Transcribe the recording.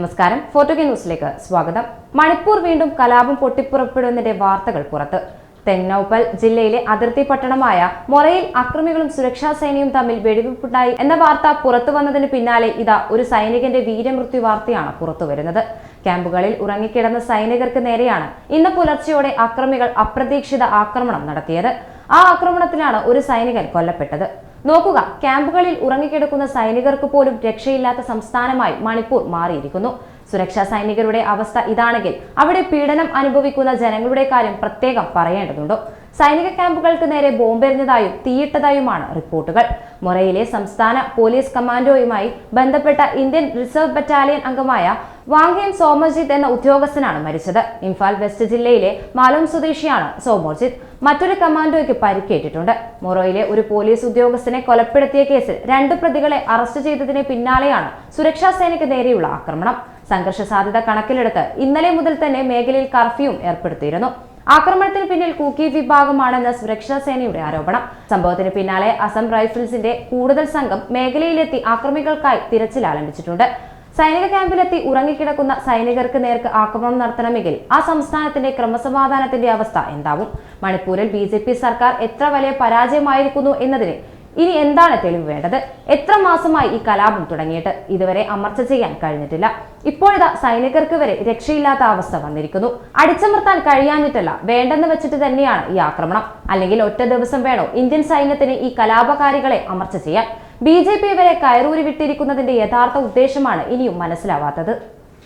നമസ്കാരം. ഫോർട്ടുഗേ ന്യൂസിലേക്ക് സ്വാഗതം. മണിപ്പൂർ വീണ്ടും കലാപം പൊട്ടിപ്പുറപ്പെടുന്നതിന്റെ വാർത്തകൾ പുറത്ത്. തെന്നൌപ്പൽ ജില്ലയിലെ അതിർത്തി പട്ടണമായ മൊറയിൽ അക്രമികളും സുരക്ഷാ സേനയും തമ്മിൽ വെടിവെപ്പുണ്ടായി എന്ന വാർത്ത പുറത്തു വന്നതിന് പിന്നാലെ ഇതാ ഒരു സൈനികന്റെ വീരമൃത്യു വാർത്തയാണ് പുറത്തു വരുന്നത്. ക്യാമ്പുകളിൽ ഉറങ്ങിക്കിടന്ന സൈനികർക്ക് നേരെയാണ് ഇന്ന് പുലർച്ചെയോടെ അക്രമികൾ അപ്രതീക്ഷിത ആക്രമണം നടത്തിയത്. ആ ആക്രമണത്തിലാണ് ഒരു സൈനികൻ കൊല്ലപ്പെട്ടത്. നോക്കുക ക്യാമ്പുകളിൽ ഉറങ്ങിക്കിടക്കുന്ന സൈനികർക്ക് പോലും രക്ഷയില്ലാത്ത സംസ്ഥാനമായി മണിപ്പൂർ മാറിയിരിക്കുന്നു. സുരക്ഷാ സൈനികരുടെ അവസ്ഥ ഇതാണെങ്കിൽ അവിടെ പീഡനം അനുഭവിക്കുന്ന ജനങ്ങളുടെ കാര്യം പ്രത്യേകം പറയേണ്ടതുണ്ടോ. സൈനിക ക്യാമ്പുകൾക്ക് നേരെ ബോംബെറിഞ്ഞതായും തീയിട്ടതായുമാണ് റിപ്പോർട്ടുകൾ. മൊറയിലെ സംസ്ഥാന പോലീസ് കമാൻഡോയുമായി ബന്ധപ്പെട്ട ഇന്ത്യൻ റിസർവ് ബറ്റാലിയൻ അംഗമായ വാങ്കേൻ സോമർജിത്ത് എന്ന ഉദ്യോഗസ്ഥനാണ് മരിച്ചത്. ഇംഫാൽ വെസ്റ്റ് ജില്ലയിലെ മാലോം സ്വദേശിയാണ് സോമർജിത്ത്. മറ്റൊരു കമാൻഡോയ്ക്ക് പരിക്കേറ്റിട്ടുണ്ട്. മൊറോയിലെ ഒരു പോലീസ് ഉദ്യോഗസ്ഥനെ കൊലപ്പെടുത്തിയ കേസിൽ രണ്ട് പ്രതികളെ അറസ്റ്റ് ചെയ്തതിന് പിന്നാലെയാണ് സുരക്ഷാ സേനയ്ക്ക് നേരെയുള്ള ആക്രമണം. സംഘർഷ സാധ്യത കണക്കിലെടുത്ത് ഇന്നലെ മുതൽ തന്നെ മേഖലയിൽ കർഫ്യൂവും ഏർപ്പെടുത്തിയിരുന്നു. ആക്രമണത്തിന് പിന്നിൽ കൂക്കി വിഭാഗമാണെന്ന് സുരക്ഷാ സേനയുടെ ആരോപണം. സംഭവത്തിന് പിന്നാലെ അസം റൈഫിൾസിന്റെ കൂടുതൽ സംഘം മേഖലയിലെത്തി ആക്രമികൾക്കായി തിരച്ചിൽ ആരംഭിച്ചിട്ടുണ്ട്. സൈനിക ക്യാമ്പിലെത്തി ഉറങ്ങിക്കിടക്കുന്ന സൈനികർക്ക് നേർക്ക് ആക്രമണം നടത്തണമെങ്കിൽ ആ സംസ്ഥാനത്തിന്റെ ക്രമസമാധാനത്തിന്റെ അവസ്ഥ എന്താവും? മണിപ്പൂരിൽ ബി സർക്കാർ എത്ര വലിയ പരാജയമായിരിക്കുന്നു എന്നതിന് ഇനി എന്താണ് തെളിവ് വേണ്ടത്? എത്ര മാസമായി ഈ കലാപം തുടങ്ങിയിട്ട്? ഇതുവരെ അമർച്ച ചെയ്യാൻ കഴിഞ്ഞിട്ടില്ല. ഇപ്പോഴിതാ സൈനികർക്ക് വരെ രക്ഷയില്ലാത്ത അവസ്ഥ വന്നിരിക്കുന്നു. അടിച്ചമർത്താൻ കഴിയാഞ്ഞിട്ടല്ല വേണ്ടെന്ന് വെച്ചിട്ട് തന്നെയാണ് ഈ ആക്രമണം. അല്ലെങ്കിൽ ഒറ്റ ദിവസം വേണോ ഇന്ത്യൻ സൈന്യത്തിന് ഈ കലാപകാരികളെ അമർച്ച ചെയ്യാൻ? ബി ജെ പി വരെ കയറൂരി വിട്ടിരിക്കുന്നതിന്റെ യഥാർത്ഥ ഉദ്ദേശമാണ് ഇനിയും മനസ്സിലാവാത്തത്.